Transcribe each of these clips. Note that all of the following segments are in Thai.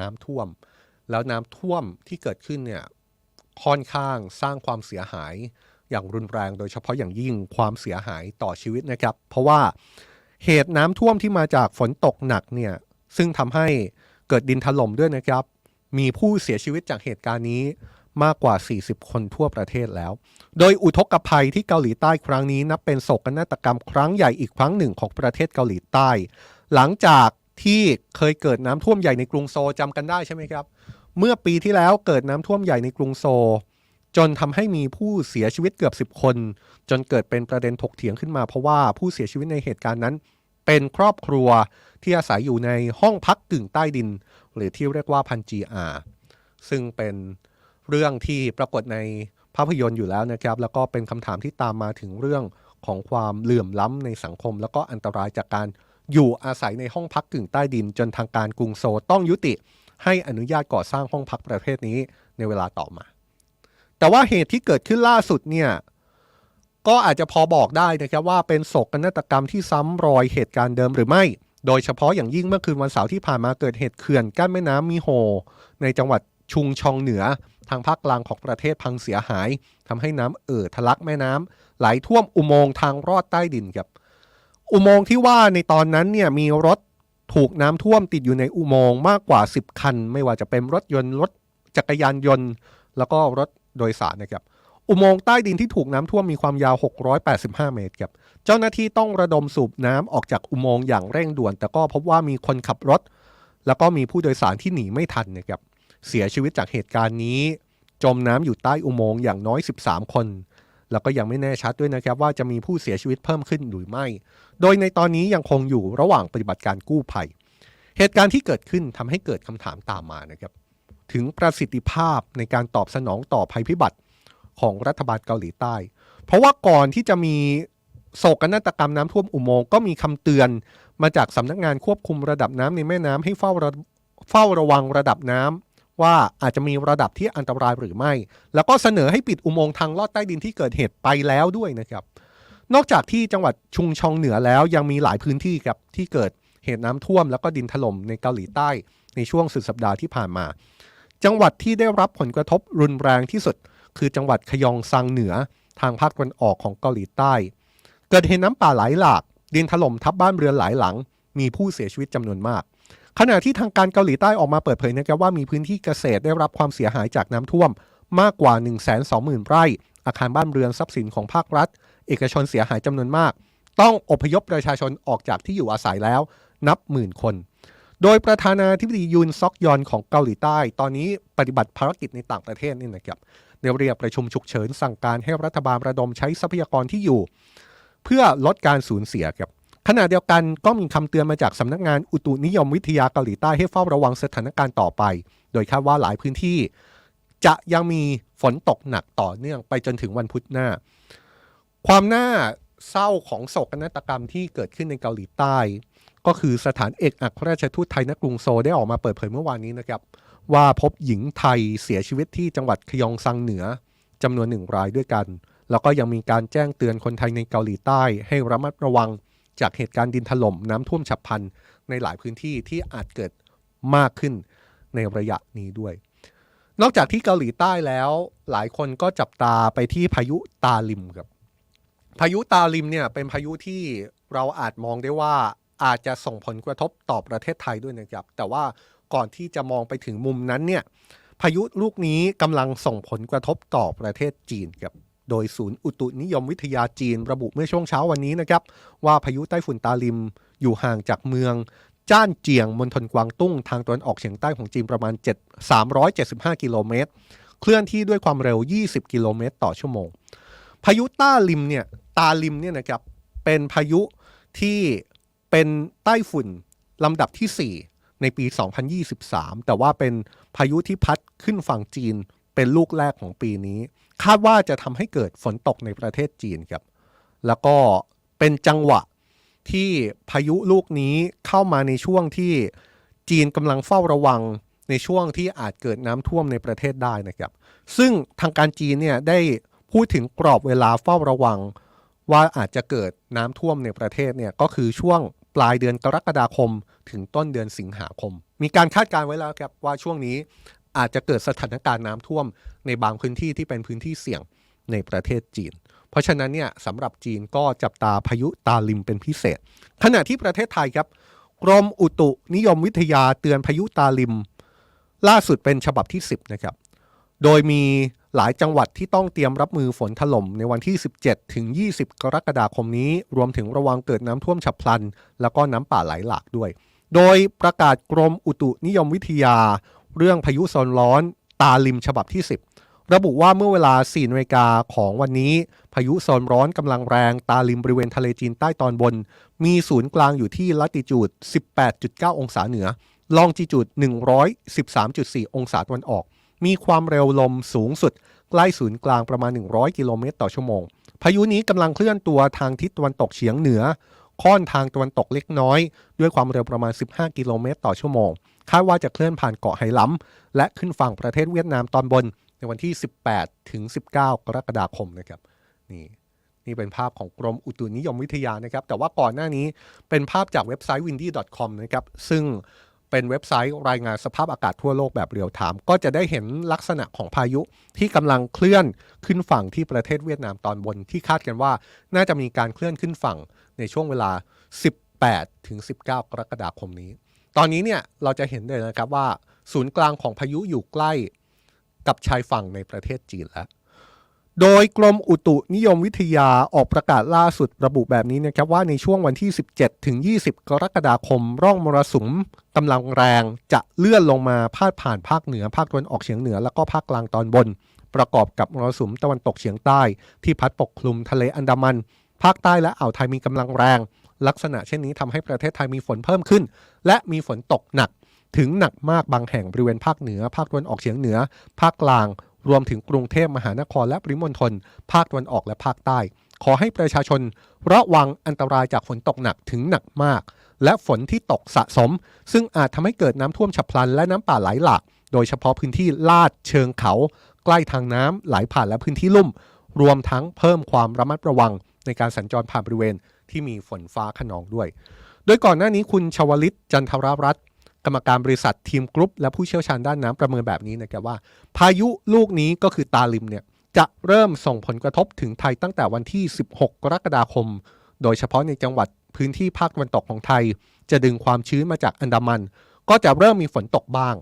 น้ำท่วม แล้วน้ำท่วมที่เกิดขึ้นเนี่ยค่อนข้างสร้างความเสียหายอย่างรุนแรงโดยเฉพาะอย่างยิ่งความเสียหายต่อชีวิตนะครับ เพราะว่าเหตุน้ำท่วมที่มาจากฝนตกหนักเนี่ยซึ่งทำให้เกิดดินถล่มด้วยนะครับ มีผู้เสียชีวิตจากเหตุการณ์นี้มากกว่า 40 คนทั่วประเทศแล้ว โดยอุทกภัยที่เกาหลีใต้ครั้งนี้นับเป็นโศกนาฏกรรมครั้งใหญ่อีกครั้งหนึ่งของประเทศเกาหลีใต้ หลังจาก ที่เคยเกิดน้ำท่วมใหญ่ในกรุงโซลจำกันได้ใช่ไหมครับ เมื่อปีที่แล้วเกิดน้ำท่วมใหญ่ในกรุงโซลจนทำให้มีผู้เสียชีวิตเกือบ 10 คน จนเกิดเป็นประเด็นถกเถียงขึ้นมาเพราะว่าผู้เสียชีวิตในเหตุการณ์นั้น เป็นครอบครัวที่อาศัยอยู่ในห้องพักกึ่งใต้ดิน หรือที่เรียกว่าพันจีอาซึ่งเป็นเรื่องที่ปรากฏในภาพยนตร์อยู่แล้วนะครับ แล้วก็เป็นคำถามที่ตามมาถึงเรื่องของความเหลื่อมล้ำในสังคม แล้วก็อันตรายจากการ อยู่อาศัยในห้องพักกึ่งใต้ดิน จนทางการกรุงโซลต้องยุติ ให้อนุญาตก่อสร้างห้องพักประเภทนี้ในเวลาต่อมา แต่ว่าเหตุที่เกิดขึ้นล่าสุดเนี่ยก็อาจจะพอบอกได้นะครับว่าเป็นโศกนาฏกรรมที่ซ้ำรอยเหตุการณ์เดิมหรือไม่ โดยเฉพาะอย่างยิ่งเมื่อคืนวันเสาร์ที่ผ่านมาเกิดเหตุเขื่อนกั้นแม่น้ำมีโฮ ในจังหวัดชุงชองเหนือ ทางภาคกลางของประเทศพังเสียหายทำให้น้ำเอ่อทะลักแม่น้ำไหลท่วมอุโมงค์ทางรอดใต้ดินครับ อุโมงค์ที่ว่าในตอนนั้นเนี่ยมีรถถูกน้ำท่วมติดอยู่ในอุโมงค์มากกว่า 10 คัน ไม่ว่าจะเป็นรถยนต์รถจักรยานยนต์ แล้วก็รถโดยสารนะครับ อุโมงค์ใต้ดินที่ถูกน้ำท่วมมีความยาว 685 เมตรครับเจ้าหน้าที่ต้องระดมสูบน้ำออกจากอุโมงค์อย่างเร่งด่วน แต่ก็พบว่ามีคนขับรถ แล้วก็มีผู้โดยสารที่หนีไม่ทันนะครับเสียชีวิตจากเหตุการณ์นี้ จมน้ำอยู่ใต้อุโมงค์อย่างน้อย 13 คน แล้วก็ยังไม่แน่ชัดด้วยนะครับว่าจะมีผู้เสียชีวิตเพิ่มขึ้นหรือไม่ โดยในตอนนี้ยังคงอยู่ระหว่างปฏิบัติการกู้ภัย เหตุการณ์ที่เกิดขึ้นทำให้เกิดคำถามตามมานะครับถึงประสิทธิภาพในการตอบสนองต่อภัยพิบัติของรัฐบาลเกาหลีใต้ เพราะว่าก่อนที่จะมีโศกนาฏกรรมน้ำท่วมอุโมงค์ก็มีคำเตือนมาจากสำนักงานควบคุมระดับน้ำในแม่น้ำให้เฝ้าเฝ้าระวังระดับน้ำ ว่าอาจจะมีระดับที่อันตรายหรือไม่ แล้วก็เสนอให้ปิดอุโมงค์ทางลอดใต้ดินที่เกิดเหตุไปแล้วด้วยนะครับ นอกจากที่จังหวัดชุงชองเหนือแล้วยังมีหลายพื้นที่ครับที่เกิดเหตุน้ำท่วม แล้วก็ดินถล่มในเกาหลีใต้ ในช่วงสุดสัปดาห์ที่ผ่านมา จังหวัดที่ได้รับผลกระทบรุนแรงที่สุด คือจังหวัดขยองซังเหนือทางภาคตะวันออกของเกาหลีใต้ เกิดเหตุน้ำป่าไหลหลาก ดินถล่มทับบ้านเรือนหลายหลัง มีผู้เสียชีวิตจำนวนมาก ขณะที่ทางการเกาหลีใต้ออกมาเปิดเผยนะครับว่ามีพื้นที่เกษตรได้รับความเสียหายจากน้ำท่วมมากกว่า 1 2 0 0 0 0 ไร่ อาคารบ้านเรือนทรัพย์สินของภาครัฐ เอกชนเสียหายจำนวนมาก ต้องอพยพประชาชนออกจากที่อยู่อาศัยแล้วนับหมื่นคน โดยประธานาธิบดียุนซอกยอนของเกาหลีใต้ ตอนนี้ปฏิบัติภารกิจในต่างประเทศนี่นะครับได้เรียกประชุมฉุกเฉินสั่งการให้รัฐบาลระดมใช้ทรัพยากรที่อยู่ เพื่อลดการสูญเสียครับ ขณะเดียวกันก็มีคำเตือนมาจากสำนักงานอุตุนิยมวิทยาเกาหลีใต้ให้เฝ้าระวังสถานการณ์ต่อไป โดยคาดว่าหลายพื้นที่ จะยังมีฝนตกหนักต่อเนื่องไปจนถึงวันพุธหน้า ความน่าเศร้าของโศกนาฏกรรมที่เกิดขึ้นในเกาหลีใต้ ก็คือสถานเอกอัครราชทูตไทยณกรุงโซลได้ออกมาเปิดเผยเมื่อวานนี้นะครับ ว่าพบหญิงไทยเสียชีวิตที่จังหวัดขยองซังเหนือจำนวนหนึ่งรายด้วยกัน แล้วก็ยังมีการแจ้งเตือนคนไทยในเกาหลีใต้ให้ระมัดระวัง จากเหตุการณ์ดินถล่มน้ำท่วมฉับพลันในหลายพื้นที่ที่อาจเกิดมากขึ้นในระยะนี้ด้วย นอกจากที่เกาหลีใต้แล้ว หลายคนก็จับตาไปที่พายุตาลิมครับพายุตาลิมเนี่ยเป็นพายุที่เราอาจมองได้ว่าอาจจะส่งผลกระทบต่อประเทศไทยด้วยนะครับ แต่ว่าก่อนที่จะมองไปถึงมุมนั้นเนี่ยพายุลูกนี้กำลังส่งผลกระทบต่อประเทศจีนครับ โดยศูนย์อุตุนิยมวิทยาจีนระบุเมื่อช่วงเช้าวันนี้นะครับ ว่าพายุไต้ฝุ่นตาลิมอยู่ห่างจากเมือง จ้านเจียงมณฑลกวางตุ้งทางตะวันออกเฉียงใต้ของจีนประมาณ 7 375 กิโลเมตร เคลื่อนที่ด้วยความเร็ว 20 กิโลเมตร ต่อชั่วโมง พายุต้าลิมเนี่ยตาลิมเนี่ยนะครับเป็นพายุที่เป็นไต้ฝุ่นลำดับที่ 4 ในปี 2023 แต่ว่าเป็นพายุที่พัดขึ้นฝั่งจีนเป็นลูกแรกของปีนี้ คาดว่าจะทำให้เกิดฝนตกในประเทศจีนครับ แล้วก็เป็นจังหวะที่พายุลูกนี้เข้ามาในช่วงที่จีนกำลังเฝ้าระวังในช่วงที่อาจเกิดน้ำท่วมในประเทศได้นะครับ ซึ่งทางการจีนเนี่ยได้พูดถึงกรอบเวลาเฝ้าระวัง ว่าอาจจะเกิดน้ำท่วมในประเทศเนี่ยก็คือช่วงปลายเดือนกรกฎาคม ถึงต้นเดือนสิงหาคม มีการคาดการณ์ไว้แล้วครับว่าช่วงนี้ อาจจะเกิดสถานการณ์น้ำท่วมในบางพื้นที่ที่เป็นพื้นที่เสี่ยงในประเทศจีน เพราะฉะนั้นเนี่ยสำหรับจีนก็จับตาพายุตาลิมเป็นพิเศษ ขณะที่ประเทศไทยครับกรมอุตุนิยมวิทยาเตือนพายุตาลิม ล่าสุดเป็นฉบับที่ 10นะครับโดยมีหลายจังหวัดที่ต้องเตรียมรับมือฝนถล่มในวันที่ 17 ถึง 20 กรกฎาคมนี้ รวมถึงระวังเกิดน้ำท่วมฉับพลัน แล้วก็น้ำป่าไหลหลากด้วย โดยประกาศกรมอุตุนิยมวิทยา เรื่องพายุโซนร้อนตาลิมฉบับที่ 10 ระบุว่าเมื่อเวลา4นาฬิกาของวันนี้ พายุโซนร้อนกำลังแรงตาลิมบริเวณทะเลจีนใต้ตอนบน มีศูนย์กลางอยู่ที่ลัติจูด 18.9 องศาเหนือ ลองจิจูด 113.4 องศาตะวันออก มีความเร็วลมสูงสุด ใกล้ศูนย์กลางประมาณ 100 กิโลเมตรต่อชั่วโมง พายุนี้กำลังเคลื่อนตัวทางทิศตะวันตกเฉียงเหนือ ค่อนทางตะวันตกเล็กน้อย ด้วยความเร็วประมาณ 15 กิโลเมตรต่อชั่วโมง คาดว่าจะเคลื่อนผ่านเกาะไหหลำและขึ้นฝั่งประเทศเวียดนามตอนบนในวันที่ 18 ถึง 19 กรกฎาคมนะครับนี่นี่เป็นภาพของกรมอุตุนิยมวิทยานะครับ แต่ว่าก่อนหน้านี้เป็นภาพจากเว็บไซต์ windy.com นะครับ ซึ่งเป็นเว็บไซต์รายงานสภาพอากาศทั่วโลกแบบเรียลไทม์ก็จะได้เห็นลักษณะของพายุที่กำลังเคลื่อนขึ้นฝั่งที่ประเทศเวียดนามตอนบนที่คาดกันว่า น่าจะมีการเคลื่อนขึ้นฝั่งในช่วงเวลา 18 ถึง 19 กรกฎาคมนี้ ตอนนี้เนี่ยเราจะเห็นเลยนะครับว่าศูนย์กลางของพายุอยู่ใกล้กับชายฝั่งในประเทศจีนแล้ว โดยกรมอุตุนิยมวิทยาออกประกาศล่าสุดระบุแบบนี้นะครับว่าในช่วงวันที่ 17 ถึง 20 กรกฎาคม ร่องมรสุมกำลังแรงจะเลื่อนลงมาพาดผ่านภาคเหนือ ภาคตะวันออกเฉียงเหนือ แล้วก็ภาคกลางตอนบน ประกอบกับมรสุมตะวันตกเฉียงใต้ ที่พัดปกคลุมทะเลอันดามัน ภาคใต้และอ่าวไทยมีกำลังแรง ลักษณะเช่นนี้ทำให้ประเทศไทยมีฝนเพิ่มขึ้น และมีฝนตกหนักถึงหนักมากบางแห่งบริเวณภาคเหนือ ภาคตะวันออกเฉียงเหนือ ภาคกลาง รวมถึงกรุงเทพมหานครและปริมณฑลภาคตะวันออกและภาคใต้ ขอให้ประชาชนระวังอันตรายจากฝนตกหนักถึงหนักมาก และฝนที่ตกสะสม ซึ่งอาจทำให้เกิดน้ำท่วมฉับพลันและน้ำป่าไหลหลากโดยเฉพาะพื้นที่ลาดเชิงเขา ใกล้ทางน้ำไหลผ่านและพื้นที่ลุ่ม รวมทั้งเพิ่มความระมัดระวังในการสัญจรผ่านบริเวณ ที่มีฝนฟ้าขนองด้วย โดยก่อนหน้านี้คุณชวลิตจันทรรัตน์กรรมการบริษัททีมกรุ๊ปและผู้เชี่ยวชาญด้านน้ำประเมินแบบนี้นะครับว่า พายุลูกนี้ก็คือตาลิมเนี่ยจะเริ่มส่งผลกระทบถึงไทยตั้งแต่วันที่ 16 กรกฎาคม โดยเฉพาะในจังหวัดพื้นที่ภาคตะวันตกของไทย จะดึงความชื้นมาจากอันดามัน ก็จะเริ่มมีฝนตกบ้าง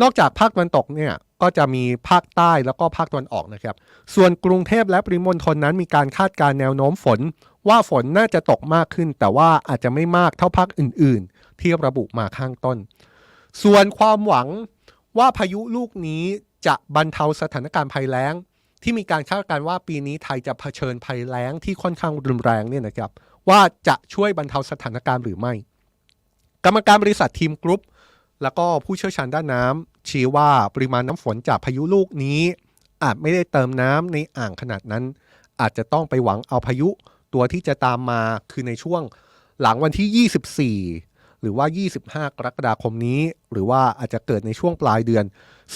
นอกจากภาคตะวันตกเนี่ย ก็จะมีภาคใต้แล้วก็ภาคตะวันออกนะครับ ส่วนกรุงเทพและปริมณฑลนั้นมีการคาดการณ์แนวโน้มฝน ว่าฝนน่าจะตกมากขึ้น แต่ว่าอาจจะไม่มากเท่าภาคอื่น ๆ ที่ระบุมาข้างต้น ส่วนความหวังว่าพายุลูกนี้จะบรรเทาสถานการณ์ภัยแล้ง ที่มีการคาดการณ์ว่าปีนี้ไทยจะเผชิญภัยแล้งที่ค่อนข้างรุนแรงเนี่ยนะครับว่าจะช่วยบรรเทาสถานการณ์หรือไม่ กรรมการบริษัททีมกรุ๊ป แล้วก็ผู้เชี่ยวชาญด้านน้ำชี้ว่าปริมาณน้ำฝนจากพายุลูกนี้ อาจไม่ได้เติมน้ำในอ่างขนาดนั้น อาจจะต้องไปหวังเอาพายุตัวที่จะตามมาคือในช่วงหลังวันที่ 24 หรือว่า 25 กรกฎาคมนี้ หรือว่าอาจจะเกิดในช่วงปลายเดือน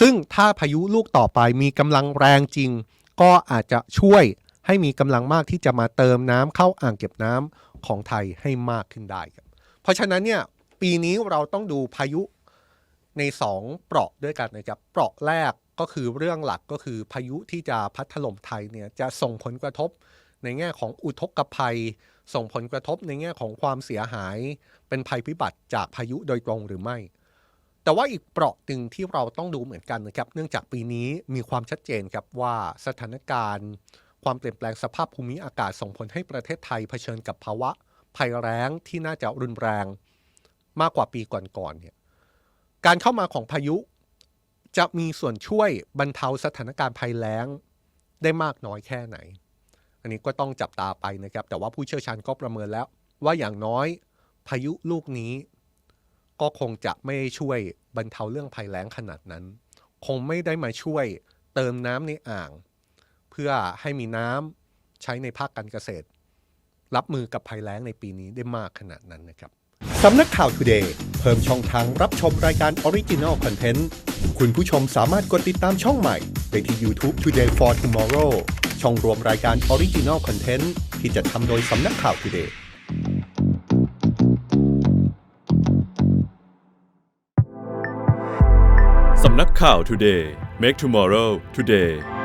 ซึ่งถ้าพายุลูกต่อไปมีกำลังแรงจริง ก็อาจจะช่วยให้มีกำลังมากที่จะมาเติมน้ำเข้าอ่างเก็บน้ำของไทยให้มากขึ้นได้ครับเพราะฉะนั้นเนี่ยปีนี้เราต้องดูพายุ ใน 2 เปราะด้วยกันนะครับ เปราะแรกก็คือเรื่องหลักก็คือพายุที่จะพัดถล่มไทยเนี่ยจะส่งผลกระทบในแง่ของอุทกภัย ส่งผลกระทบในแง่ของความเสียหาย เป็นภัยพิบัติจากพายุโดยตรงหรือไม่ แต่ว่าอีกเปราะหนึ่งที่เราต้องดูเหมือนกันนะครับ เนื่องจากปีนี้มีความชัดเจนครับว่าสถานการณ์ ความเปลี่ยนแปลงสภาพภูมิอากาศส่งผลให้ประเทศไทยเผชิญกับภาวะภัยแล้งที่น่าจะรุนแรง มากกว่าปีก่อนๆเนี่ย การเข้ามาของพายุจะมีส่วนช่วยบรรเทาสถานการณ์ภัยแล้งได้มากน้อยแค่ไหน อันนี้ก็ต้องจับตาไปนะครับ แต่ว่าผู้เชี่ยวชาญก็ประเมินแล้ว ว่าอย่างน้อยพายุลูกนี้ ก็คงจะไม่ช่วยบรรเทาเรื่องภัยแล้งขนาดนั้น คงไม่ได้มาช่วยเติมน้ำในอ่าง เพื่อให้มีน้ำใช้ในภาคการเกษตร รับมือกับภัยแล้งในปีนี้ได้มากขนาดนั้นนะครับ สำนักข่าวทุเดย์เพิ่มช่องทางรับชมรายการออริจินอลคอนเทนต์คุณผู้ชมสามารถกดติดตามช่องใหม่ได้ที่ YouTube Today for Tomorrow ช่องรวมรายการออริจินอลคอนเทนต์ที่จะทำโดยสำนักข่าวทุเดย์สำนักข่าว Today Make Tomorrow Today